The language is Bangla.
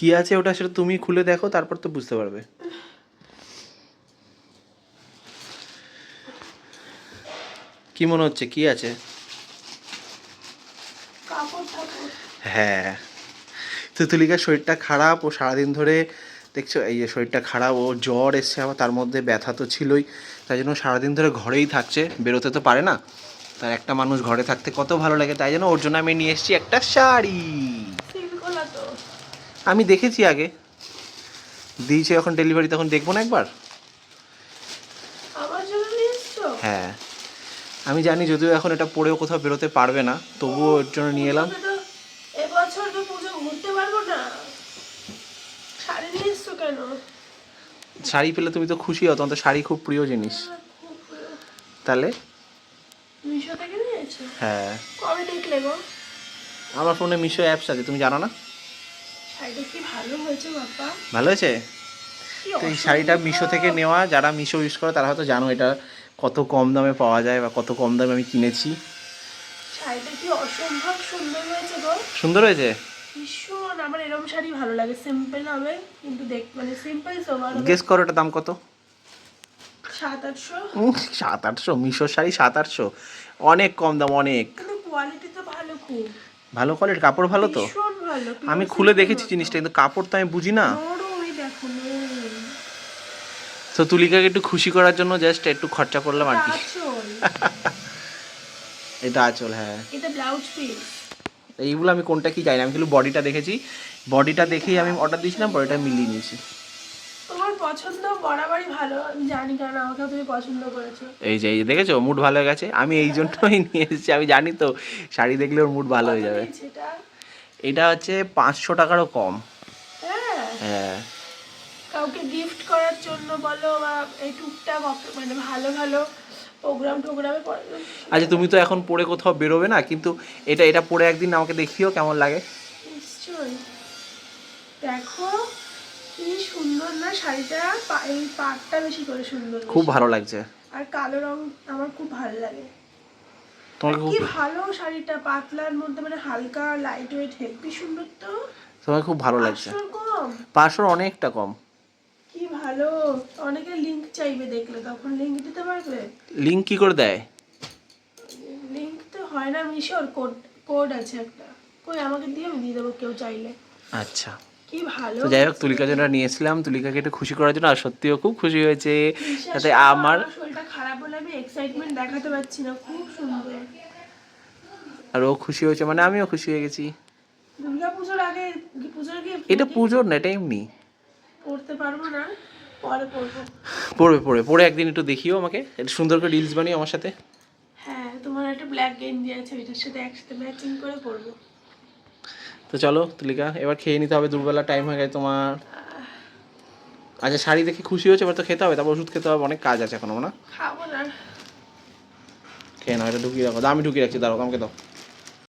কি আছে ওটা সেটা তুমি খুলে দেখো তারপর তো বুঝতে পারবে। কি মনে হচ্ছে? কি আছে? হ্যাঁ। তো তুলিকার শরীরটা খারাপ ও সারাদিন ধরে দেখছ এই যে শরীরটা খারাপ ও জ্বর এসছে আবার তার মধ্যে ব্যথা তো ছিলই তাই জন্য সারাদিন ধরে ঘরেই থাকছে বেরোতে তো পারে না। তার একটা মানুষ ঘরে থাকতে কত ভালো লাগে তাই জন্য ওর জন্য আমি নিয়ে এসেছি একটা শাড়ি। আমি দেখেছি আগে। দিয়েছে যখন ডেলিভারি তখন দেখব না একবার? হ্যাঁ। আমি জানি যদিও এখন এটা পরেও কোথাও বেরোতে পারবে না তবুও ওর জন্য নিয়ে এলাম। শাড়ি পেলে তুমি তো খুশি হও তোমার তো শাড়ি খুব প্রিয় জিনিস। প্রিয়। তাহলে? হ্যাঁ। আমার ফোনে মিশো অ্যাপস আছে তুমি জানো না? শাড়িটা কি ভালো হয়েছে বাপ্পা? ভালো হয়েছে? তো এই শাড়িটা মিশো থেকে নেওয়া যারা মিশো ইউজ করে তারা হয়তো জানো এটা কত কম দামে পাওয়া যায় বা কত কম দামে আমি কিনেছি। শাড়িটা কি অসম্ভব সুন্দর হয়েছে গো। সুন্দর হয়েছে? ভীষণ আমার এরকম শাড়ি ভালো লাগে। সিম্পল হবে কিন্তু দেখ মানে সিম্পল সোবার গেস করো এটা দাম কত? সাত আটশো। সাত আটশো শাড়ি সাত আটশো। অনেক কম দাম অনেক। কোয়ালিটি তো ভালো খুব। ভালো কোয়ালিটির কাপড় ভালো তো? আমি খুলে দেখেছি জিনিসটা কিন্তু কাপড় তো আমি বুঝি না। তো তুলিকাকে একটু খুশি করার জন্য জাস্ট একটু খরচা করলাম আর কি। এটা আচল। হ্যাঁ। এটা ব্লাউজ পিস এইগুলো আমি কোনটা কি জানি না আমি কিন্তু বডিটা দেখেছি। বডিটা দেখেই আমি অর্ডার দিয়েছিলাম বডিটা মিলিয়ে নিয়েছি। পছন্দ বরাবরই ভালো। আমি জানি কারণ আমাকেও তুমি পছন্দ করেছ। এই যে এই যে দেখেছ? মুড ভালো হয়ে গেছে। আমি এই জন্যই নিয়ে এসেছি। আমি জানি তো শাড়ি দেখলে ওর মুড ভালো হয়ে যাবে। এটা? এটা হচ্ছে পাঁচশো টাকারও কম। হ্যাঁ? হ্যাঁ। কাউকে গিফট করার জন্য বলো বা এই টুকটাক মানে ভালো ভালো প্রোগ্রাম টোগ্রামে পড়ে আচ্ছা তুমি তো এখন পরে কোথাও বেরোবে না কিন্তু এটা এটা পরে একদিন আমাকে দেখিও কেমন লাগে। নিশ্চয়ই। দেখো কি সুন্দর না শাড়িটা? এই পাটটা বেশি করে সুন্দর খুব ভালো লাগছে। আর কালো রং আমার খুব ভালো লাগে। কি ভালো শাড়িটা পাতলার মধ্যে মানে হালকা লাইট ওয়েট হেভি সুন্দর তো। খুব ভালো লাগছে। পাঁচশোর অনেকটা কম। কি ভালো। অনেকে লিংক চাইবে দেখলে তখন লিংক দিতে পারবে? লিঙ্ক কি করে দেয়? লিংক তো হয় না মিশোর কোড কোড আছে একটা। কই আমাকে দিয়ে আমি দিয়ে দেবো কেউ চাইলে। আচ্ছা। তো যাই হোক তুলিকার জন্য নিয়ে এসেছিলাম তুলিকাকে একটু খুশি করার জন্য আর সত্যিও খুব খুশি হয়েছে। তাতে আমার শরীরটা খারাপ হলে আমি এক্সাইটমেন্ট দেখাতে পারছি না খুব সুন্দর। আর ও খুশি হয়েছে মানে আমিও খুশি হয়ে গেছি। দুর্গা পুজোর আগে পুজোর আগে এটা পুজোর না এটা এমনি। পড়তে পারব না পরে পড়ব। পড়বে পড়বে পড়ে একদিন একটু দেখিও আমাকে একটু সুন্দর করে রিলস বানিও আমার সাথে। হ্যাঁ তোমার একটা ব্ল্যাক গেঞ্জি আছে ওইটার সাথে একসাথে ম্যাচিং করে পরবো তো চলো তুলিকা এবার খেয়ে নিতে হবে দুপুরবেলা টাইম হয়ে গেছে তোমার। আচ্ছা শাড়ি দেখে খুশি হয়েছে এবার তো খেতে হবে তারপর ওষুধ খেতে হবে অনেক কাজ আছে এখনও না খাব না। খেয়ে নাও এটা ঢুকিয়ে রাখো দামি আমি ঢুকিয়ে রাখছি দাঁড়াও আমাকে দাও।